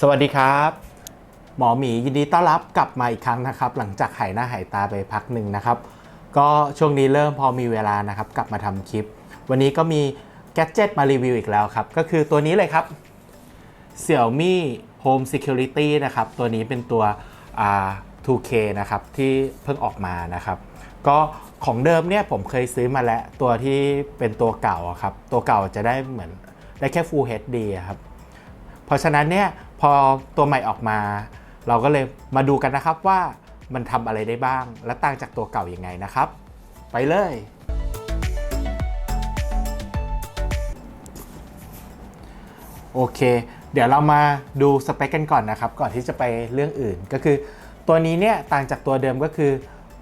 สวัสดีครับ หมอหมียินดีต้อนรับกลับมาอีกครั้งนะครับ หลังจากหายหน้าหายตาไปพักหนึ่งนะครับ ก็ช่วงนี้เริ่มพอมีเวลานะครับ กลับมาทำคลิป วันนี้ก็มีแกดเจิตมารีวิวอีกแล้วครับ ก็คือตัวนี้เลยครับ Xiaomi Home Security นะครับ ตัวนี้เป็นตัวอ่า 2K นะครับ ที่เพิ่งออกมานะครับ ก็ของเดิมเนี่ยผมเคยซื้อมาแล้ว ตัวที่เป็นตัวเก่าครับ ตัวเก่าจะได้เหมือนได้แค่ Full HD ครับ เพราะฉะนั้นเนี่ย พอตัวใหม่ออกมา เราก็เลยมาดูกันนะครับว่ามันทำอะไรได้บ้าง และต่างจากตัวเก่ายัางไงนะครับ ไปเลย โอเค เดี๋ยวเรามาดูสเปคกันก่อนนะครับ ก่อนที่จะไปเรื่องอื่นก็คือ ตัวนี้เนี่ยต่างจากตัวเดิมก็คือ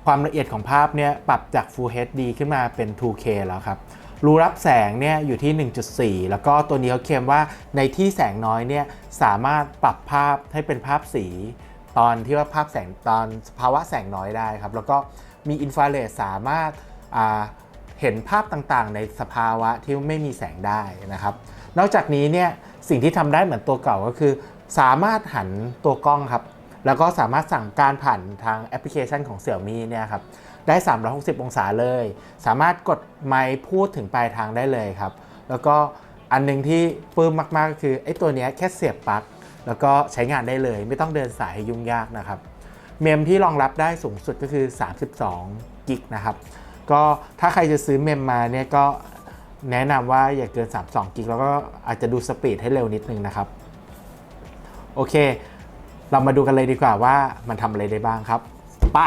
ความละเอียดของภาพเนี่ยปรับจาก Full HD ขึ้นมาเป็น 2K แล้วครับ รูรับแสงเนี่ยอยู่ที่ 1.4 แล้วก็ตัวนี้เขาเคลมว่าในที่แสงน้อยเนี่ยสามารถปรับภาพให้เป็นภาพสี ตอนที่ว่าภาพแสงตอนภาวะแสงน้อยได้ครับ แล้วก็มีอินฟราเรดสามารถเห็นภาพต่างๆ ในสภาวะที่ไม่มีแสงได้นะครับ นอกจากนี้เนี่ยสิ่งที่ทำได้เหมือนตัวเก่าก็คือ สามารถหันตัวกล้องครับ แล้วก็สามารถสั่งการผ่านทางแอปพลิเคชันของ Xiaomi เนี่ยครับ ได้ 360 องศาเลย สามารถกดไมค์พูดถึงปลายทางได้เลยครับ แล้วก็อันหนึงที่ปื้มมากๆก็คือไอ้ตัวนี้แค่เสียบปลั๊กแล้วก็ใช้งานได้เลย ไม่ต้องเดินสายให้ยุ่งยากนะครับ เมมที่รองรับได้สูงสุดก็คือ 32กิกนะครับ ก็ถ้าใครจะซื้อเมมมาเนี่ยก็แนะนำว่าอย่าเกิน 32กิกแล้วก็อาจจะดูสปีดให้เร็วนิดนึงนะครับ โอเค เรามาดูกันเลยดีกว่าว่ามันทำอะไรได้บ้างครับ ไป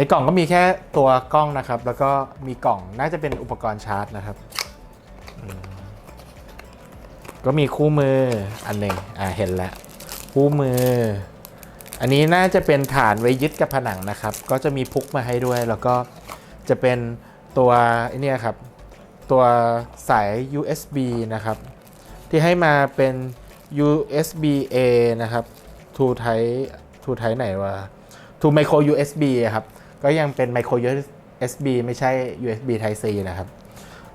ในกล่องก็มีแค่ตัวกล้องนะครับ แล้วก็มีกล่องน่าจะเป็นอุปกรณ์ชาร์จนะครับ ก็มีคู่มืออันหนึ่งอ่าเห็นแล้วคู่มือ อันนี้น่าจะเป็นฐานไว้ยึดกับผนังนะครับ ก็จะมีพุกมาให้ด้วย แล้วก็จะเป็นตัวไอเนี่ยครับ ตัวสาย USB นะครับ ที่ให้มาเป็น USB A นะครับ to Type to Type ไหนวะ to micro USB ครับ ก็ยังเป็น micro USB ไม่ใช่ USB Type C นะครับ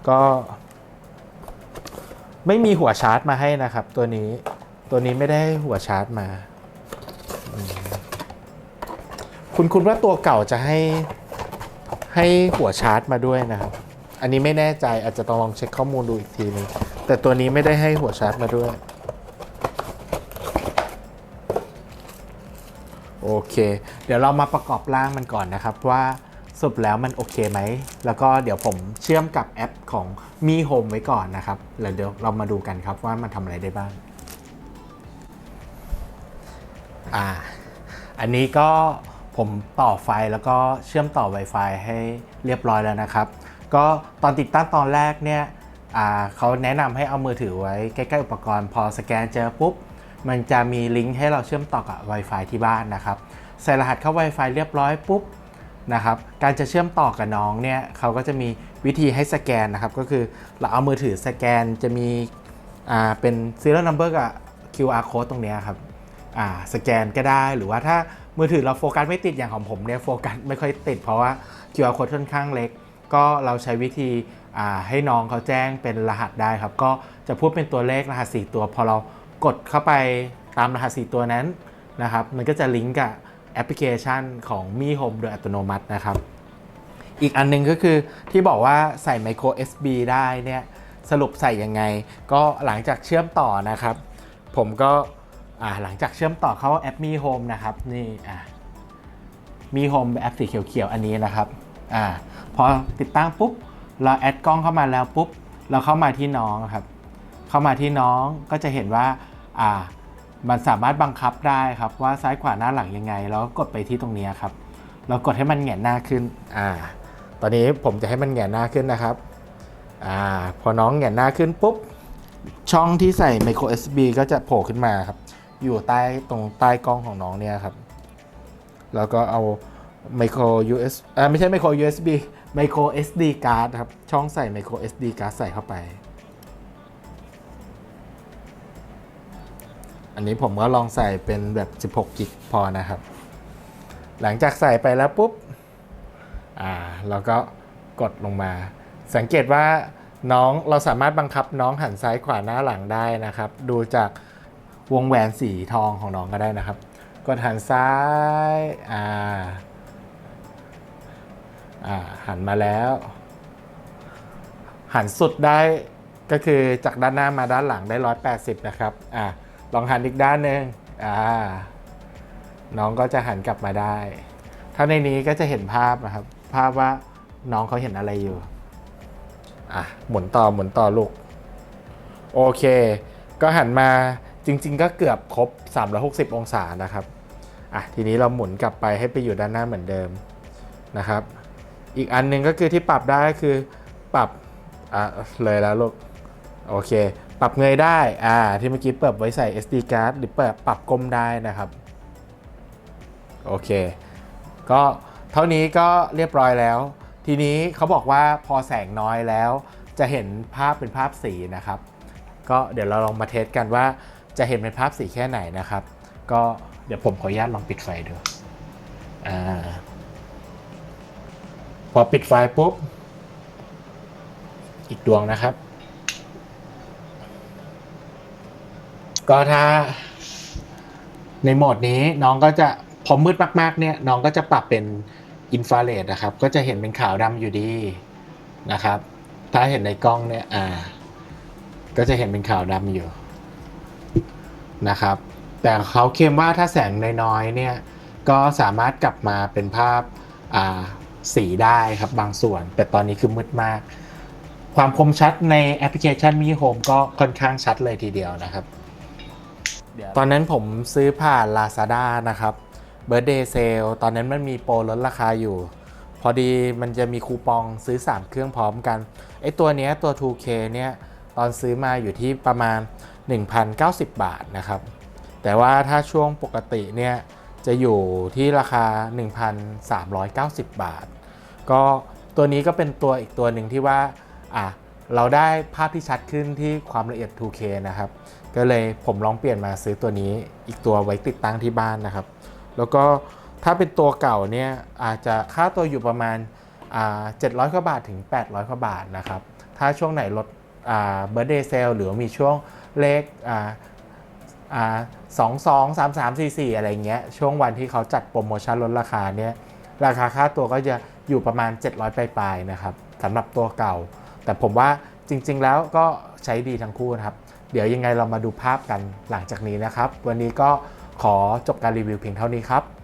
ก็ไม่มีหัวชาร์จมาให้นะครับ ตัวนี้ตัวนี้ไม่ได้หัวชาร์จมา คุณคุณว่าตัวเก่าจะให้ให้หัวชาร์จมาด้วยนะครับ อันนี้ไม่แน่ใจอาจจะต้องลองเช็คข้อมูลดูอีกทีนึงแต่ตัวนี้ไม่ได้ให้หัวชาร์จมาด้วย โอเค เดี๋ยวเรามาประกอบร่างมันก่อนนะครับว่าสรุปแล้วมันโอเคไหม แล้วก็เดี๋ยวผมเชื่อมกับแอปของมีโฮมไว้ก่อนนะครับแล้วเดี๋ยวเรามาดูกันครับว่ามันทำอะไรได้บ้าง อ่า อันนี้ก็ผมต่อไฟแล้วก็เชื่อมต่อ Wi-Fi ให้เรียบร้อยแล้วนะครับ ก็ตอนติดตั้งตอนแรกเนี่ยอ่าเขาแนะนำให้เอามือถือไว้ใกล้ ๆ อุปกรณ์ พอสแกนเจอปุ๊บ มันจะมีลิงก์ให้เราเชื่อมต่อกับ Wi-Fi ที่บ้านนะครับ ใส่รหัสเข้า Wi-Fi เรียบร้อยปุ๊บนะครับการจะเชื่อมต่อกับน้องเนี่ยเขาก็จะมีวิธีให้สแกนนะครับ ก็คือเราเอามือถือสแกนจะมีอ่าเป็น serial number กับ QR code ตรงนี้ครับอ่าสแกนก็ได้หรือว่าถ้ามือถือเราโฟกัสไม่ติดอย่างของผมเนี่ยโฟกัสไม่ค่อยติดเพราะว่า QR code ค่อนข้างเล็ก ก็เราใช้วิธีอ่าให้น้องเขาแจ้งเป็นรหัสได้ครับ ก็จะพูดเป็นตัวเลขรหัส 4 ตัวพอเรา กดเข้าไปตามรหัส 4 ตัวนั้นนะครับ มันก็จะลิงก์กับแอปพลิเคชันของมี Home โดยอัตโนมัตินะครับ อีกอันหนึงก็คือที่บอกว่าใส่ micro SD ได้เนี่ยสรุปใส่ยังไง ก็หลังจากเชื่อมต่อนะครับ ผมก็หลังจากเชื่อมต่อเข้าแอปมีโฮมนะครับนี่มีโฮมแอปสีเขียวๆอันนี้นะครับอพอติดตั้งปุ๊บ เราแอดกล้องเข้ามาแล้วปุ๊บ เราเข้ามาที่น้องครับ เข้ามาที่น้องก็จะเห็นว่า อ่ามันสามารถบังคับได้ครับว่าซ้ายขวาหน้าหลังยังไง แล้วกดไปที่ตรงนี้ครับเรากดให้มันแหงนหน้าขึ้นอ่าตอนนี้ผมจะให้มันแหงนหน้าขึ้นนะครับอ่าพอน้องแหงนหน้าขึ้นปุ๊บช่องที่ใส่ micro SD ก็จะโผล่ขึ้นมาครับ อยู่ใต้ตรงใต้กล้องของน้องเนี่ยครับ แล้วก็เอา micro US อ่าไม่ใช่ micro USB micro SD card ครับ ช่องใส่ micro SD card ใส่เข้าไป อันนี้ผมก็ลองใส่เป็นแบบ 16 กิกพอนะครับ หลังจากใส่ไปแล้วปุ๊บ อ่าเราก็กดลงมา สังเกตว่าน้องเราสามารถบังคับน้องหันซ้ายขวาหน้าหลังได้นะครับ ดูจากวงแหวนสีทองของน้องก็ได้นะครับ กดหันซ้าย อ่า อ่า หันมาแล้ว หันสุดได้ก็คือจากด้านหน้ามาด้านหลังได้ 180 นะครับ อ่า ลองหันอีกด้านหนึ่งอ่า น้องก็จะหันกลับมาได้ ถ้าในนี้ก็จะเห็นภาพนะครับ ภาพว่าน้องเขาเห็นอะไรอยู่ อะ หมุนต่อหมุนต่อลูก โอเค ก็หันมาจริง ๆ ก็เกือบครบ 360 องศานะครับ อะ ทีนี้เราหมุนกลับไปให้ไปอยู่ด้านหน้าเหมือนเดิมนะครับ อีกอันหนึงก็คือที่ปรับได้คือปรับ อะ เลยแล้วลูก โอเค ปรับเงยได้อ่าที่เมื่อกี้เปิดไว้ใส่ SD card หรือเปิดปรับก้มได้นะครับ โอเค ก็เท่านี้ก็เรียบร้อยแล้ว ทีนี้เขาบอกว่าพอแสงน้อยแล้ว จะเห็นภาพเป็นภาพสีนะครับ ก็เดี๋ยวเราลองมาเทสกันว่าจะเห็นเป็นภาพสีแค่ไหนนะครับ ก็เดี๋ยวผมขออนุญาตลองปิดไฟดูอ่าพอปิดไฟปุ๊บ อีกดวงนะครับ ก็ถ้าในโหมดนี้น้องก็จะพอมืดมากๆเนี่ยน้องก็จะปรับเป็นอินฟราเรดนะครับ ก็จะเห็นเป็นขาวดำอยู่ดีนะครับ ถ้าเห็นในกล้องเนี่ยอ่า ก็จะเห็นเป็นขาวดำอยู่นะครับ แต่เขาเคลมว่าถ้าแสงน้อยๆเนี่ยก็สามารถกลับมาเป็นภาพอ่าสีได้ครับบางส่วน แต่ตอนนี้คือมืดมาก ความคมชัดในแอปพลิเคชันมีโฮมก็ค่อนข้างชัดเลยทีเดียวนะครับ ตอนนั้นผมซื้อผ่าน Lazada นะครับ Birthday Sale ตอนนั้นมันมีโปรลดราคาอยู่ พอดีมันจะมีคูปองซื้อ 3 เครื่องพร้อมกันไอตัวเนี้ยตัว 2K เนี่ยตอนซื้อมาอยู่ที่ประมาณ 1,090 บาทนะครับ แต่ว่าถ้าช่วงปกติเนี่ยจะอยู่ที่ราคา 1,390 บาท ก็ตัวนี้ก็เป็นตัวอีกตัวหนึ่งที่ว่าอะ เราได้ภาพที่ชัดขึ้นที่ความละเอียด 2K นะครับ ก็เลยผมลองเปลี่ยนมาซื้อตัวนี้อีกตัวไว้ติดตั้งที่บ้านนะครับ แล้วก็ถ้าเป็นตัวเก่าเนี่ยอาจจะค่าตัวอยู่ประมาณ700กว่าบาทถึง 800กว่าบาทนะครับ ถ้าช่วงไหนลดเบอร์เดย์เซลหรือมีช่วงเลขอ่าอ่าสองสองสามสามสี่สี่อะไรเงี้ย ช่วงวันที่เขาจัดโปรโมชั่นลดราคาเนี่ยราคาค่าตัวก็จะอยู่ประมาณ 700ปลายๆนะครับสำหรับตัวเก่า แต่ผมว่าจริง ๆ แล้วก็ใช้ดีทั้งคู่นะครับ เดี๋ยวยังไงเรามาดูภาพกันหลังจากนี้นะครับ วันนี้ก็ขอจบการรีวิวเพียงเท่านี้ครับ